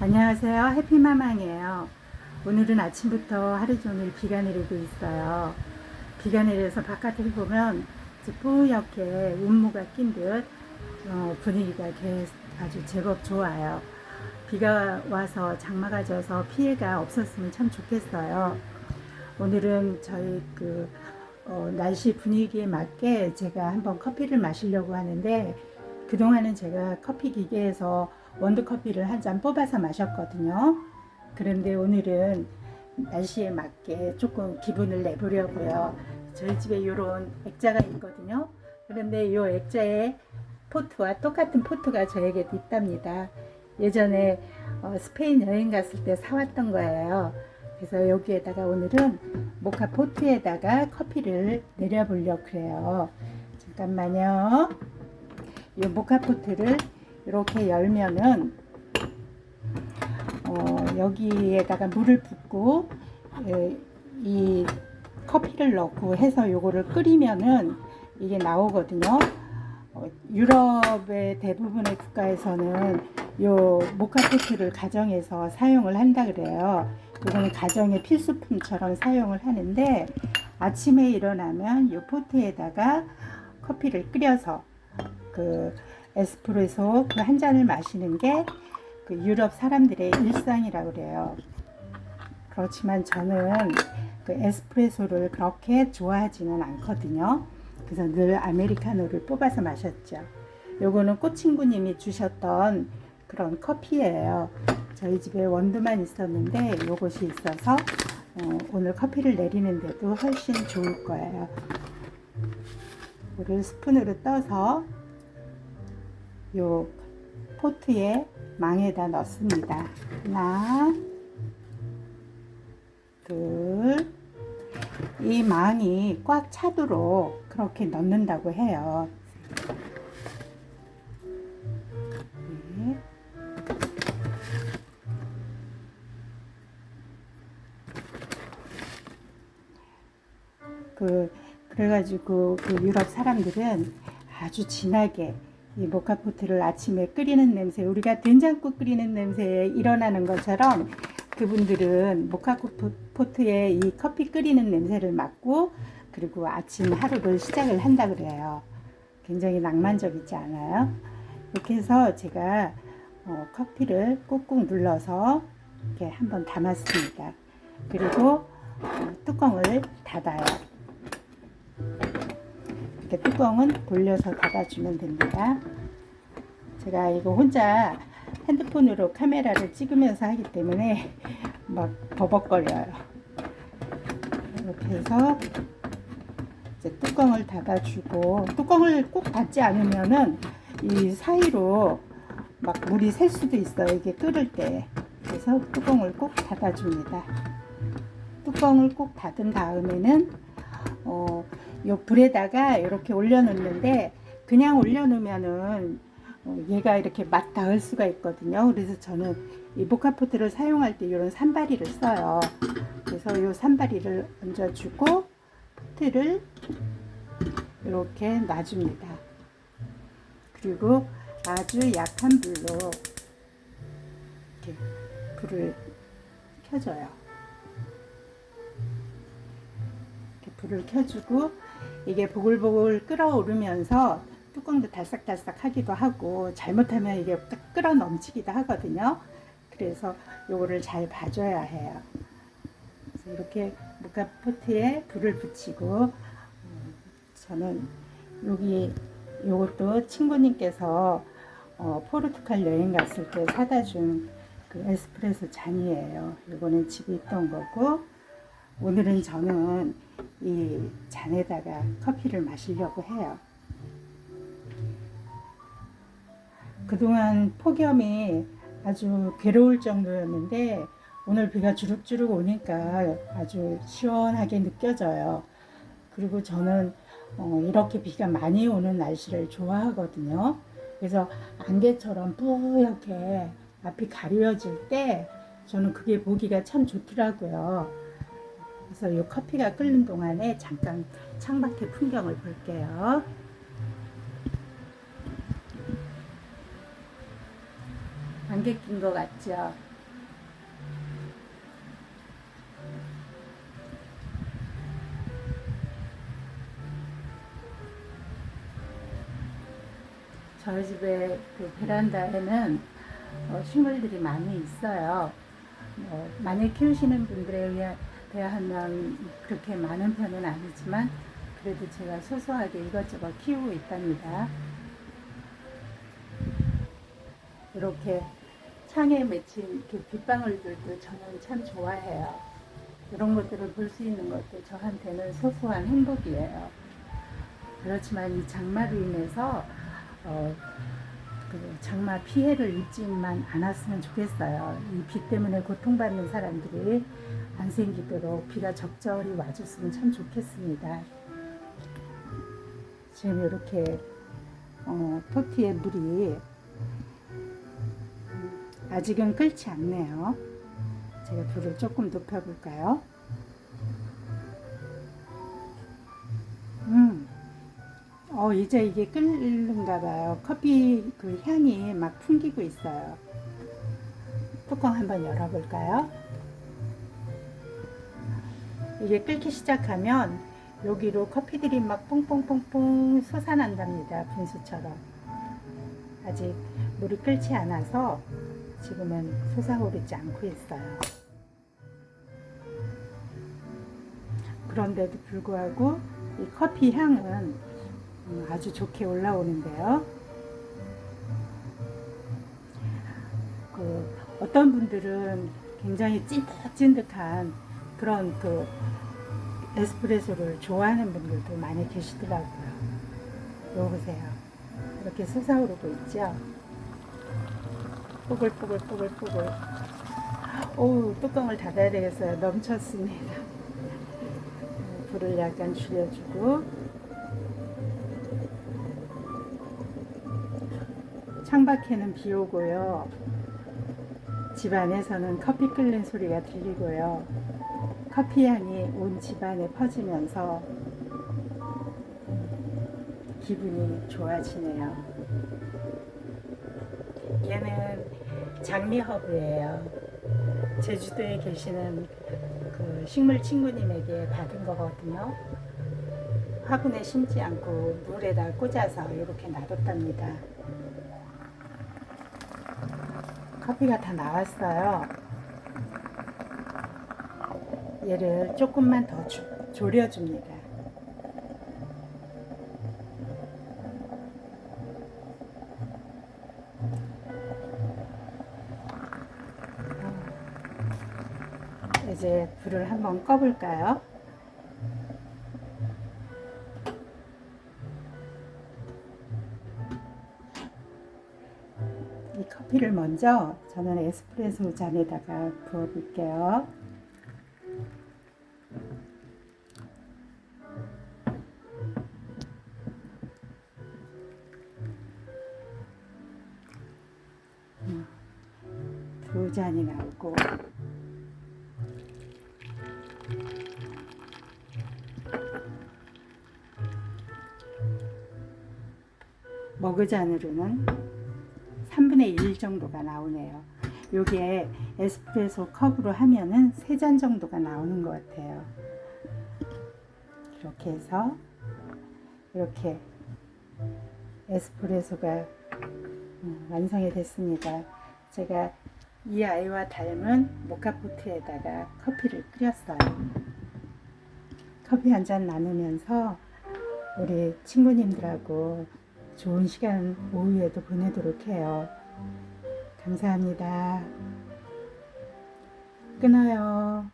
안녕하세요. 해피마망이에요. 오늘은 아침부터 하루 종일 비가 내리고 있어요. 비가 내려서 바깥을 보면 뿌옇게 운무가 낀듯 어, 분위기가 개- 아주 제법 좋아요. 비가 와서 장마가 져서 피해가 없었으면 참 좋겠어요. 오늘은 저희 그 어, 날씨 분위기에 맞게 제가 한번 커피를 마시려고 하는데 그동안은 제가 커피 기계에서 원두커피를 한 잔 뽑아서 마셨거든요. 그런데 오늘은 날씨에 맞게 조금 기분을 내보려고요. 저희 집에 이런 액자가 있거든요. 그런데 이 액자에 포트와 똑같은 포트가 저에게도 있답니다. 예전에 어, 스페인 여행 갔을 때 사왔던 거예요. 그래서 여기에다가 오늘은 모카 포트에다가 커피를 내려보려고 그래요. 잠깐만요. 이 모카 포트를 이렇게 열면은 어, 여기에다가 물을 붓고 에, 이 커피를 넣고 해서 요거를 끓이면은 이게 나오거든요. 어, 유럽의 대부분의 국가에서는 요 모카포트를 가정에서 사용을 한다 그래요. 이거는 가정의 필수품처럼 사용을 하는데 아침에 일어나면 요 포트에다가 커피를 끓여서 그 에스프레소 그 한 잔을 마시는 게 그 유럽 사람들의 일상이라고 그래요. 그렇지만 저는 그 에스프레소를 그렇게 좋아하지는 않거든요. 그래서 늘 아메리카노를 뽑아서 마셨죠. 요거는 꽃친구님이 주셨던 그런 커피예요. 저희 집에 원두만 있었는데 요것이 있어서 어, 오늘 커피를 내리는데도 훨씬 좋을 거예요. 이거를 스푼으로 떠서 요 포트에 망에다 넣습니다. 하나, 둘, 이 망이 꽉 차도록 그렇게 넣는다고 해요. 네. 그 그래가지고 그 유럽 사람들은 아주 진하게 이 모카포트를 아침에 끓이는 냄새, 우리가 된장국 끓이는 냄새에 일어나는 것처럼 그분들은 모카포트에 이 커피 끓이는 냄새를 맡고 그리고 아침 하루를 시작을 한다 그래요. 굉장히 낭만적이지 않아요? 이렇게 해서 제가 어, 커피를 꾹꾹 눌러서 이렇게 한번 담았습니다. 그리고 어, 뚜껑을 닫아요. 이렇게 뚜껑은 돌려서 닫아주면 됩니다. 제가 이거 혼자 핸드폰으로 카메라를 찍으면서 하기 때문에 막 버벅거려요. 이렇게 해서 이제 뚜껑을 닫아주고 뚜껑을 꼭 닫지 않으면은 이 사이로 막 물이 셀 수도 있어요. 이게 끓을 때. 그래서 뚜껑을 꼭 닫아줍니다. 뚜껑을 꼭 닫은 다음에는 어, 요 불에다가 이렇게 올려놓는데 그냥 올려놓으면은 어, 얘가 이렇게 맛 닿을 수가 있거든요. 그래서 저는 이 모카포트를 사용할 때 이런 산바리를 써요. 그래서 이 산바리를 얹어주고 포트를 이렇게 놔줍니다. 그리고 아주 약한 불로 이렇게 불을 켜줘요. 불을 켜주고 이게 보글보글 끓어오르면서 뚜껑도 달싹달싹 하기도 하고 잘못하면 이게 딱 끓어 넘치기도 하거든요. 그래서 요거를 잘 봐줘야 해요. 이렇게 모카포트에 불을 붙이고 음, 저는 여기 요것도 친구님께서 어, 포르투갈 여행 갔을 때 사다 준 그 에스프레소 잔이에요. 요거는 집에 있던 거고 오늘은 저는 이 잔에다가 커피를 마시려고 해요. 그동안 폭염이 아주 괴로울 정도였는데 오늘 비가 주룩주룩 오니까 아주 시원하게 느껴져요. 그리고 저는 어, 이렇게 비가 많이 오는 날씨를 좋아하거든요. 그래서 안개처럼 뿌옇게 앞이 가려질 때 저는 그게 보기가 참 좋더라고요. 그래서 이 커피가 끓는 동안에 잠깐 창밖의 풍경을 볼게요. 안개 낀 것 같죠? 저희 집에 그 베란다에는 어, 식물들이 많이 있어요. 뭐, 많이 키우시는 분들에 의하- 대하면 그렇게 많은 편은 아니지만 그래도 제가 소소하게 이것저것 키우고 있답니다. 이렇게 창에 맺힌 그 빗방울들도 저는 참 좋아해요. 이런 것들을 볼 수 있는 것도 저한테는 소소한 행복이에요. 그렇지만 이 장마로 인해서 어, 그 장마 피해를 입지만 않았으면 좋겠어요. 이 비 때문에 고통받는 사람들이 안 생기도록 비가 적절히 와줬으면 참 좋겠습니다. 지금 이렇게 어, 토티에 물이 음, 아직은 끓지 않네요. 제가 불을 조금 높여볼까요? 음, 어, 이제 이게 끓는가 봐요. 커피 그 향이 막 풍기고 있어요. 뚜껑 한번 열어볼까요? 이게 끓기 시작하면 여기로 커피들이 막 뽕뽕뽕뽕 솟아난답니다. 분수처럼. 아직 물이 끓지 않아서 지금은 솟아오르지 않고 있어요. 그런데도 불구하고 이 커피 향은 음, 아주 좋게 올라오는데요. 그 어떤 분들은 굉장히 찐득찐득한 그런 그 에스프레소를 좋아하는 분들도 많이 계시더라고요. 이거 보세요. 이렇게 솟아오르고 있죠. 뽀글뽀글뽀글뽀글. 오, 뚜껑을 닫아야 되겠어요. 넘쳤습니다. 불을 약간 줄여주고 창밖에는 비 오고요. 집 안에서는 커피 끓는 소리가 들리고요. 커피 향이 온 집안에 퍼지면서 기분이 좋아지네요. 얘는 장미허브예요. 제주도에 계시는 그 식물 친구님에게 받은 거거든요. 화분에 심지 않고 물에다 꽂아서 이렇게 놔뒀답니다. 커피가 다 나왔어요. 얘를 조금만 더 조, 졸여줍니다. 어, 이제 불을 한번 꺼볼까요? 이 커피를 먼저 저는 에스프레소 잔에다가 부어 볼게요. 잔이 나오고 머그잔으로는 3분의 1 정도가 나오네요. 요게 에스프레소 컵으로 하면은 3잔 정도가 나오는 것 같아요. 이렇게 해서 이렇게 에스프레소가 음, 완성이 됐습니다. 제가 이 아이와 닮은 모카포트에다가 커피를 끓였어요. 커피 한 잔 나누면서 우리 친구님들하고 좋은 시간 오후에도 보내도록 해요. 감사합니다. 끊어요.